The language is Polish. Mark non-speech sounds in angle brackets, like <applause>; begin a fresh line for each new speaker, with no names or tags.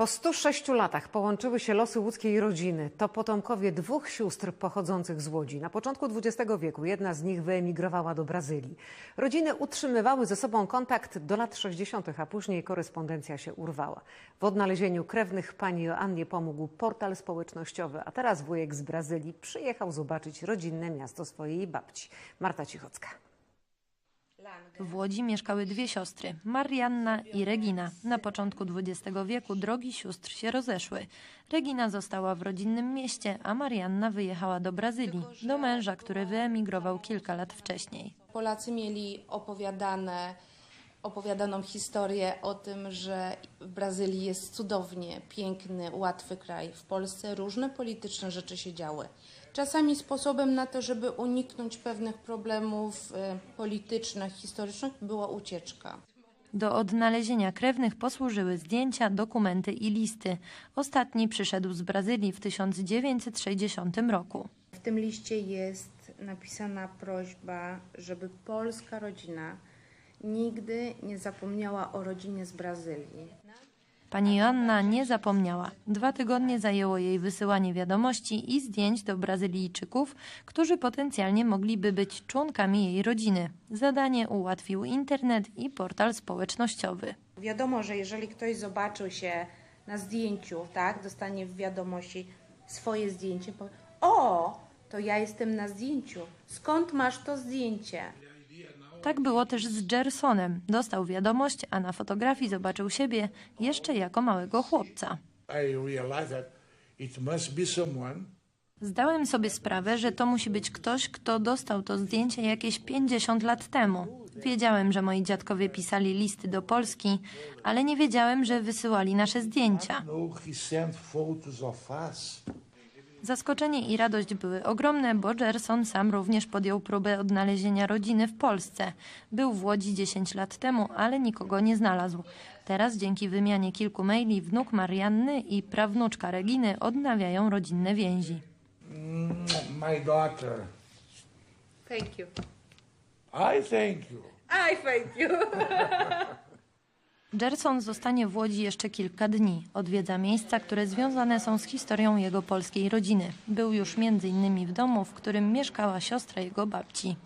Po 106 latach połączyły się losy łódzkiej rodziny. To potomkowie dwóch sióstr pochodzących z Łodzi. Na początku XX wieku jedna z nich wyemigrowała do Brazylii. Rodziny utrzymywały ze sobą kontakt do lat 60., a później korespondencja się urwała. W odnalezieniu krewnych pani Joannie pomógł portal społecznościowy, a teraz wujek z Brazylii przyjechał zobaczyć rodzinne miasto swojej babci. Marta Cichocka.
W Łodzi mieszkały dwie siostry, Marianna i Regina. Na początku XX wieku drogi sióstr się rozeszły. Regina została w rodzinnym mieście, a Marianna wyjechała do Brazylii, do męża, który wyemigrował kilka lat wcześniej.
Polacy mieli opowiadane, opowiadaną historię o tym, że w Brazylii jest cudownie, piękny, łatwy kraj. W Polsce różne polityczne rzeczy się działy. Czasami sposobem na to, żeby uniknąć pewnych problemów e, politycznych, historycznych, była ucieczka.
Do odnalezienia krewnych posłużyły zdjęcia, dokumenty i listy. Ostatni przyszedł z Brazylii w 1960 roku.
W tym liście jest napisana prośba, żeby polska rodzina nigdy nie zapomniała o rodzinie z Brazylii.
Pani Joanna nie zapomniała. Dwa tygodnie zajęło jej wysyłanie wiadomości i zdjęć do Brazylijczyków, którzy potencjalnie mogliby być członkami jej rodziny. Zadanie ułatwił internet i portal społecznościowy.
Wiadomo, że jeżeli ktoś zobaczył się na zdjęciu, tak, dostanie w wiadomości swoje zdjęcie, powie, o, to ja jestem na zdjęciu. Skąd masz to zdjęcie?
Tak było też z Gersonem. Dostał wiadomość, a na fotografii zobaczył siebie jeszcze jako małego chłopca. Zdałem sobie sprawę, że to musi być ktoś, kto dostał to zdjęcie jakieś 50 lat temu. Wiedziałem, że moi dziadkowie pisali listy do Polski, ale nie wiedziałem, że wysyłali nasze zdjęcia. Zaskoczenie i radość były ogromne, bo Gerson sam również podjął próbę odnalezienia rodziny w Polsce. Był w Łodzi 10 lat temu, ale nikogo nie znalazł. Teraz dzięki wymianie kilku maili wnuk Marianny i prawnuczka Reginy odnawiają rodzinne więzi.
My daughter.
Thank you.
I thank you.
I thank you. <laughs>
Gerson zostanie w Łodzi jeszcze kilka dni. Odwiedza miejsca, które związane są z historią jego polskiej rodziny. Był już między innymi w domu, w którym mieszkała siostra jego babci.